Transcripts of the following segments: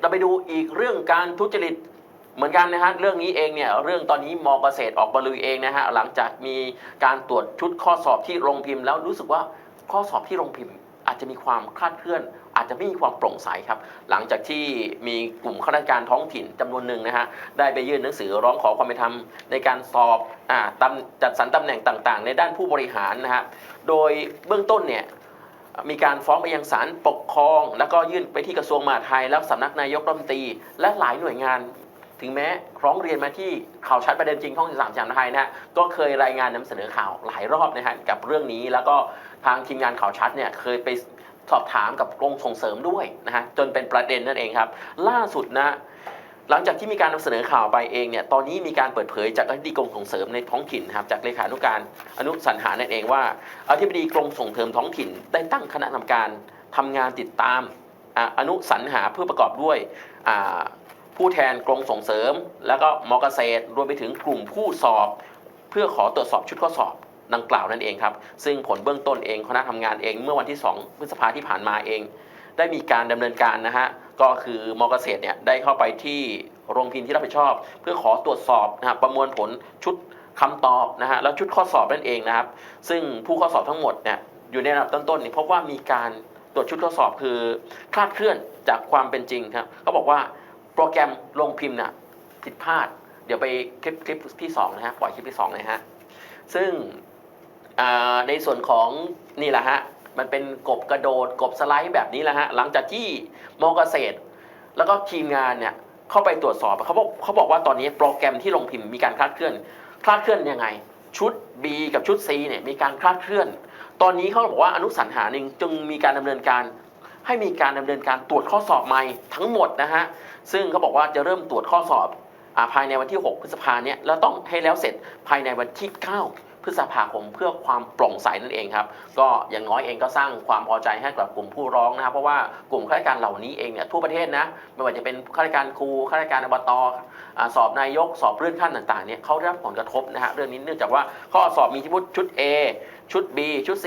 เราไปดูอีกเรื่องการทุจริตเหมือนกันนะฮะเรื่องนี้เองเนี่ยเรื่องตอนนี้มอเกษตรออกมาลุยเองนะฮะหลังจากมีการตรวจชุดข้อสอบที่โรงพิมพ์ แล้วรู้สึกว่าข้อสอบที่โรงพิมพ์ อาจจะมีความคลาดเคลื่อน อาจจะไม่มีความโปร่งใสครับ หลังจากที่มีกลุ่มข้าราชการท้องถิ่นจำนวนหนึ่งนะฮะได้ไปยื่นหนังสือร้องขอความเป็นธรรมในการสอบอจัดสรรตำแหน่งต่างๆ ในด้านผู้บริหารนะฮะโดยเบื้องต้นเนี่ย มีการฟ้องไปยังศาลปกครอง แล้วก็ยื่นไปที่กระทรวงมหาดไทย แล้วสำนักนายกรัฐมนตรี และหลายหน่วยงาน ถึงแม้ร้องเรียนมาที่ข่าวชัดประเด็นจริงท้องสามจำไทยนะฮะก็เคยรายงานนำเสนอข่าวหลายรอบนะฮะกับเรื่องนี้ แล้วก็ทางทีมงานข่าวชัดเนี่ยเคยไปสอบถามกับกรมส่งเสริมด้วยนะฮะจนเป็นประเด็นนั่นเองครับ ล่าสุดนะ หลังจากที่มีการนำเสนอข่าวไปเองเนี่ยตอนนี้มีการเปิดเผยจากอธิบดีกรมส่งเสริมในท้องถิ่นครับจากเลขานุการอนุสรรหานั่นเองว่าอธิบดีกรมส่งเสริมท้องถิ่น ได้ตั้งคณะกรรมการทำงานติดตามออนุสรรหาเพื่อประกอบด้วยผู้แทนกรมส่งเสริม แล้วก็มอเกษตรรวมไปถึงกลุ่มผู้สอบ เพื่อขอตรวจสอบชุดข้อสอบดังกล่าวนั่นเองครับ ซึ่งผลเบื้องต้นเองคณะทำงานเองเมื่อวันที่ 2 พฤษภาที่ผ่านมาเอง ได้มีการดำเนินการนะฮะ ก็คือมอเกษตรเนี่ยได้เข้าไปที่โรงพิมพ์ที่รับผิดชอบ เพื่อขอตรวจสอบนะครับประมวลผลชุดคำตอบนะฮะแล้วชุดข้อสอบนั่นเองนะครับ ซึ่งผู้ข้อสอบทั้งหมดเนี่ยอยู่ในระดับต้นๆนี่พบว่ามีการตรวจชุดข้อสอบคือคลาดเคลื่อนจากความเป็นจริงครับเขาบอกว่าโปรแกรมลงพิมพ์น่ะผิดพลาด เดี๋ยวไปคลิปคลิปที่สองนะฮะปล่อยคลิปที่สองเลยฮะซึ่งในส่วนของนี่แหละฮะ มันเป็นกบกระโดดกบสไลด์แบบนี้แหละฮะหลังจากที่มอเกษตร แล้วก็ทีมงานเนี่ยเข้าไปตรวจสอบเขาบอกเขาบอกว่าตอนนี้โปรแกรมที่ลงพิมพ์มีการคลาดเคลื่อนคลาดเคลื่อนยังไง ชุด B กับชุด C เนี่ยมีการคลาดเคลื่อน ตอนนี้เขาบอกว่าอนุสรรหาหนึ่งจึงมีการดำเนินการให้มีการดำเนินการตรวจข้อสอบใหม่ทั้งหมดนะฮะซึ่งเขาบอกว่าจะเริ่มตรวจข้อสอบอภายในวันที่ 6 พฤษภาเนี่ยแล้วต้องให้แล้วเสร็จภายในวันที่ 9 พฤษภาคมเพื่อความโปร่งใสนั่นเองครับ ก็อย่างน้อยเองก็สร้างความพอใจให้กับกลุ่มผู้ร้องนะครับเพราะว่ากลุ่มข้าราชการเหล่านี้เองเนี่ยทั่วประเทศนะไม่ว่าจะเป็นข้าราชการครูข้าราชการอบตอสอบนายกสอบเลื่อนขั้นต่างๆเนี่ยเขาได้รับผลกระทบนะฮะเรื่องนี้เนื่องจากว่าข้อสอบมีที่พูดชุด A ชุด B ชุด C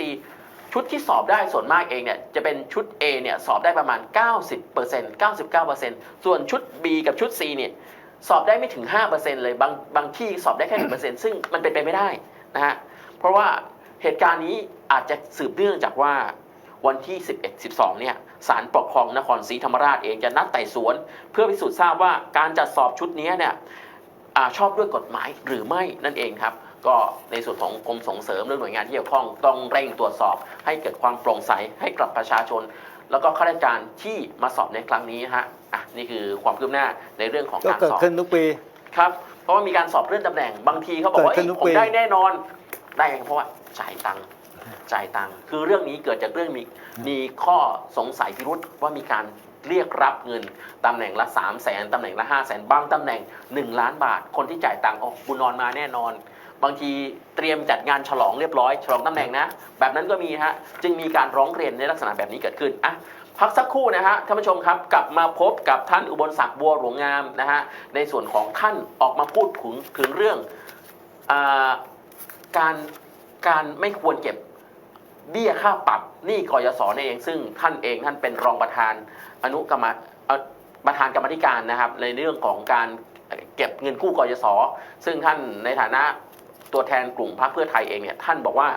ชุดที่สอบได้ส่วนมากเองเนี่ยจะเป็นชุด A เนี่ยสอบได้ประมาณ 90% 99%ส่วนชุด B กับชุด C เนี่ยสอบได้ไม่ถึง 5%เลยบางบางที่สอบได้แค่ 1%ซึ่งมันเป็นไปไม่ได้ นะฮะเพราะว่าเหตุการณ์นี้อาจจะสืบเนื่องจากว่าวันที่ 11 12 เนี่ยศาลปกครองนครศรีธรรมราชเองจะนัดไต่สวน เพื่อพิสูจน์ทราบว่าการจัดสอบชุดนี้เนี่ยอาชอบด้วยกฎหมายหรือไม่นั่นเองครับ ก็ในส่วนของกรมส่งเสริมหรือหน่วยงานที่เกี่ยวข้องต้องเร่งตรวจสอบ ให้เกิดความโปร่งใสให้กับประชาชน แล้วก็ข้าราชการที่มาสอบในครั้งนี้ฮะอะนี่คือความคืบหน้าในเรื่องของก็การเกิดสอบขึ้นทุกปีครับ เพราะว่ามีการสอบเลื่อนตำแหน่ง บางทีเขาบอกว่าเกิดขึ้นเอ้ยทุกผมปีได้แน่นอน ได้เพราะว่าจ่ายตังค์จ่ายตังค์คือเรื่องนี้เกิดจากเรื่องมีมีข้อสงสัยพิรุษว่ามีการเรียกรับเงินตำแหน่งละ 3 0 0แสนตำแหน่งละ 5 0 0แสนบางตำแหน่ง 1 ล้านบาท คนที่จ่ายตังค์โอ้บุญนอนมาแน่นอน บางทีเตรียมจัดงานฉลองเรียบร้อย ฉลองตำแหน่งนะ แบบนั้นก็มีฮะ จึงมีการร้องเรียนในลักษณะแบบนี้เกิดขึ้นอะ พักสักครู่นะฮะท่านผู้ชมครับ กลับมาพบกับท่านอุบลศักดิ์บัวหลวงงามนะฮะในส่วนของท่านออกมาพูดถึงถึงเรื่องอการการไม่ควรเก็บเบี้ยค่าปรับหนี้กยศนั่นเอง ซึ่งท่านเองท่านเป็นรองประธานอนุกรรมประธานกรรมธิการนะครับ ในเรื่องของการเก็บเงินกู้กยศซึ่งท่านในฐานะ ตัวแทนกลุ่มพรรคเพื่อไทยเองเนี่ยท่านบอกว่า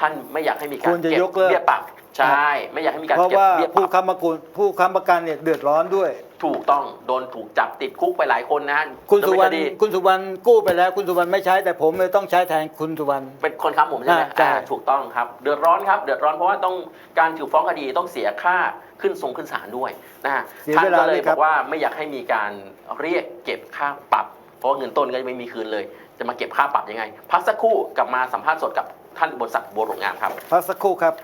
ท่านไม่อยากให้มีการควรจะเก็บยกเลิก เบี้ยปรับใช่ไม่อยากให้มีการเพราะเก็บว่าเบี้ยปผู้รับ ค้ำประกันผู้ค้ำประกันเนี่ยเดือดร้อนด้วย ถูกต้องโดนถูกจับติดคุกไปหลายคนนะฮะคุณสุวรรณดำเนินคดีคุณสุวรรณกู้ไปแล้ว คุณสุวรรณไม่ใช้แต่ผมเลยต้องใช้แทนคุณสุวรรณ เป็นคนค้ำผมใช่ไหมใช่ อ่าถูกต้องครับ เดือดร้อนครับ เดือดร้อนเพราะว่าต้องการถูกฟ้องคดีต้องเสียค่าขึ้นทรงขึ้นศาลด้วยนะฮะเสียท่านเวลาก็เลยเลยบครัอบกว่าไม่อยากให้มีการเรียกเก็บค่าปรับ เพราะเงินต้นก็จะไม่มีคืนเลย จะมาเก็บค่าปรับยังไง พักสักครู่กลับมาสัมภาษณ์สดกับท่านอุบลศักดิ์บัวหลวงงามครับ พักสักครู่ครับ